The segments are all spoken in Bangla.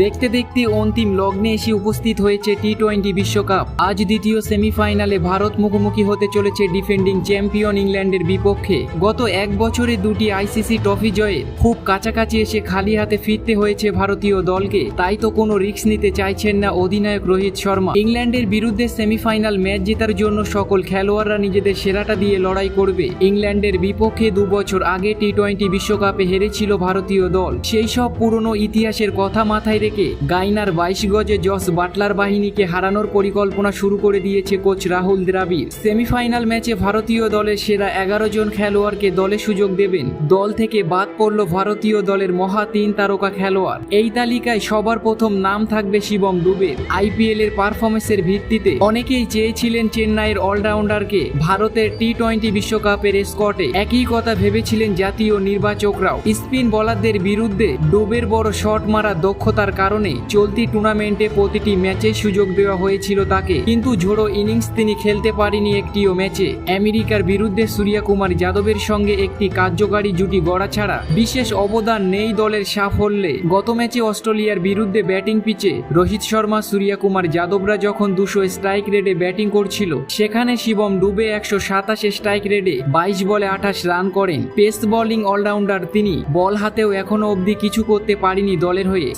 দেখতে দেখতে অন্তিম লগ্নে এসে উপস্থিত হয়েছে টি টোয়েন্টি বিশ্বকাপ। আজ দ্বিতীয় সেমিফাইনালে ভারত মুখোমুখি হতে চলেছে ডিফেন্ডিং চ্যাম্পিয়ন ইংল্যান্ডের বিপক্ষে। গত এক বছরে দুটি আইসিসি ট্রফি জয়ে খুব কাছাকাছি এসে খালি হাতে ফিরতে হয়েছে ভারতীয় দলকে। তাই তো কোনো রিস্ক নিতে চাইছেন না অধিনায়ক রোহিত শর্মা। ইংল্যান্ডের বিরুদ্ধে সেমিফাইনাল ম্যাচ জেতার জন্য সকল খেলোয়াড়রা নিজেদের সেরাটা দিয়ে লড়াই করবে। ইংল্যান্ডের বিপক্ষে দু বছর আগে টি টোয়েন্টি বিশ্বকাপে হেরেছিল ভারতীয় দল। সেই সব পুরনো ইতিহাসের কথা মাথায় রেখে গাইনার বাইশ গজে জস বাটলার বাহিনীকে হারানোর পরিকল্পনা শুরু করে দিয়েছে কোচ রাহুল দ্রাবিড়। সেমিফাইনাল ম্যাচে ভারতীয় দলের সেরা এগারো জন খেলোয়াড়কে দলে সুযোগ দেবেন। দল থেকে বাদ পড়ল ভারতীয় দলের মহা তিন তারকা খেলোয়াড়। এই তালিকায় সবার প্রথম নাম থাকবে শিবম দুবের। আইপিএল এর পারফরমেন্সের ভিত্তিতে অনেকেই চেয়েছিলেন চেন্নাইয়ের অলরাউন্ডারকে। ভারতের টি টোয়েন্টি বিশ্বকাপের স্কটে একই কথা ভেবেছিলেন জাতীয় নির্বাচকরাও। স্পিন বলারদের বিরুদ্ধে ডুবের বড় শট মারা দক্ষতার কারণে চলতি টুর্নামেন্টে প্রতিটি ম্যাচে সুযোগ দেওয়া হয়েছিল তাকে। কিন্তু ঝোড়ো ইনিংস তিনি খেলতে পারেনি একটিও ম্যাচে। আমেরিকার বিরুদ্ধে সূর্যা কুমার যাদবের সঙ্গে একটি কার্যকারী জুটি গড়া ছাড়া বিশেষ অবদান নেই দলের সাফল্যে। গত ম্যাচে অস্ট্রেলিয়ার বিরুদ্ধে ব্যাটিং পিচে রোহিত শর্মা সূর্যা কুমার যাদবরা যখন দুশো স্ট্রাইক রেটে ব্যাটিং করছিল, সেখানে শিবম ডুবে একশো সাতাশে স্ট্রাইক রেটে বাইশ বলে আঠাশ রান করেন। পেস বোলিং অলরাউন্ডার তিনি বল হাতেও এখনও অবধি কিছু করতে পারেনি দলের হয়ে।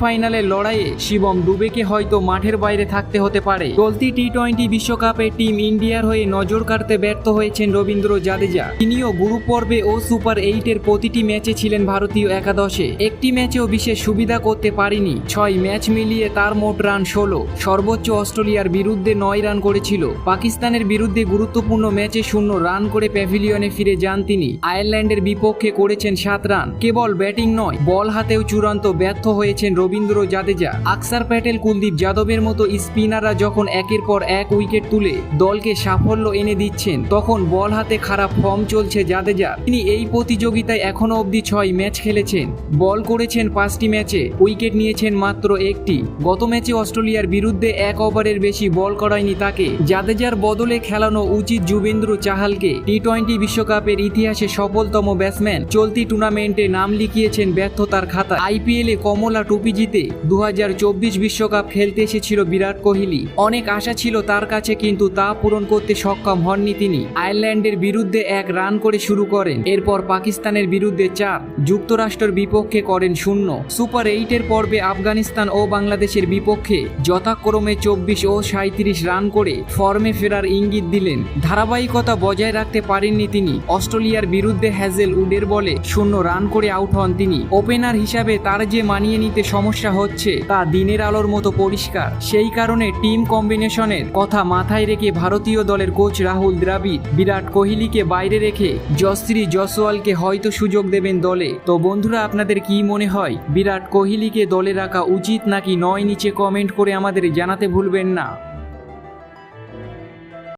সেমিফাইনালের লড়াইয়ে শিবম ডুবেকে হয়তো মাঠের বাইরে থাকতে হতে পারে। চলতি টি টোয়েন্টি বিশ্বকাপে টিম ইন্ডিয়ার হয়ে নজর কাড়তে ব্যর্থ হয়েছেন রবীন্দ্র জাদেজা। তিনিও গ্রুপ পর্বে ও সুপার এইটের প্রতিটি ম্যাচে ছিলেন ভারতীয় একাদশে। একটি ম্যাচেও বিশেষ সুবিধা করতে পারেনি। ছয় ম্যাচ মিলিয়ে তার মোট রান ষোলো। সর্বোচ্চ অস্ট্রেলিয়ার বিরুদ্ধে নয় রান করেছিল। পাকিস্তানের বিরুদ্ধে গুরুত্বপূর্ণ ম্যাচে শূন্য রান করে প্যাভিলিয়নে ফিরে যান তিনি। আয়ারল্যান্ডের বিপক্ষে করেছেন সাত রান। কেবল ব্যাটিং নয়, বল হাতেও চূড়ান্ত ব্যর্থ হয়েছেন রবীন্দ্র জাদেজা, আকসার প্যাটেল, কুলদীপ যাদবের মতো স্পিনাররা যখন একের পর এক উইকেট তুলে দলকে সাফল্য এনে দিচ্ছেন, তখন বল হাতে খারাপ ফর্ম চলছে জাদেজা। তিনি এই প্রতিযোগিতায় এখনও অবধি ছয় ম্যাচ খেলেছেন। বল করেছেন পাঁচটি ম্যাচে, উইকেট নিয়েছেন মাত্র একটি। গত ম্যাচে অস্ট্রেলিয়ার বিরুদ্ধে এক ওভারের বেশি বল করায়নি তাকে। জাদেজার বদলে খেলানো উচিত যুবেন্দ্র চাহালকে। টি টোয়েন্টি বিশ্বকাপের ইতিহাসে সফলতম ব্যাটসম্যান। চলতি টুর্নামেন্টে নাম লিখিয়েছেন ব্যর্থতার খাতা। আইপিএলে কমলা টুপি জিতে দু বিশ্বকাপ খেলতে এসেছিল বিরাট কোহলি। অনেক আশা ছিল তার কাছে, কিন্তু তা পূরণ করতে সক্ষম হননি তিনি। আয়ারল্যান্ডের বিরুদ্ধে এক রান করে শুরু করেন। এরপর পাকিস্তানের বিরুদ্ধে চার, যুক্তরাষ্ট্রের বিপক্ষে করেন শূন্য। সুপার এইটের পর্বে আফগানিস্তান ও বাংলাদেশের বিপক্ষে যথাক্রমে চব্বিশ ও সাঁত্রিশ রান করে ফর্মে ফেরার ইঙ্গিত দিলেন। ধারাবাহিকতা বজায় রাখতে পারেননি তিনি। অস্ট্রেলিয়ার বিরুদ্ধে হ্যাজেল উডের বলে শূন্য রান করে আউট হন তিনি। ওপেনার হিসাবে তার যে মানিয়ে নিতে সমস্যা হচ্ছে তা দিনের আলোর মতো পরিষ্কার। সেই কারণে টিম কম্বিনেশনের কথা মাথায় রেখে ভারতীয় দলের কোচ রাহুল দ্রাবিড় বিরাট কোহলিকে বাইরে রেখে জশ্রী জসওয়ালকে হয়তো সুযোগ দেবেন দলে। তো বন্ধুরা, আপনাদের কি মনে হয়, বিরাট কোহলিকে দলে রাখা উচিত নাকি নয় নিচে কমেন্ট করে আমাদের জানাতে ভুলবেন না।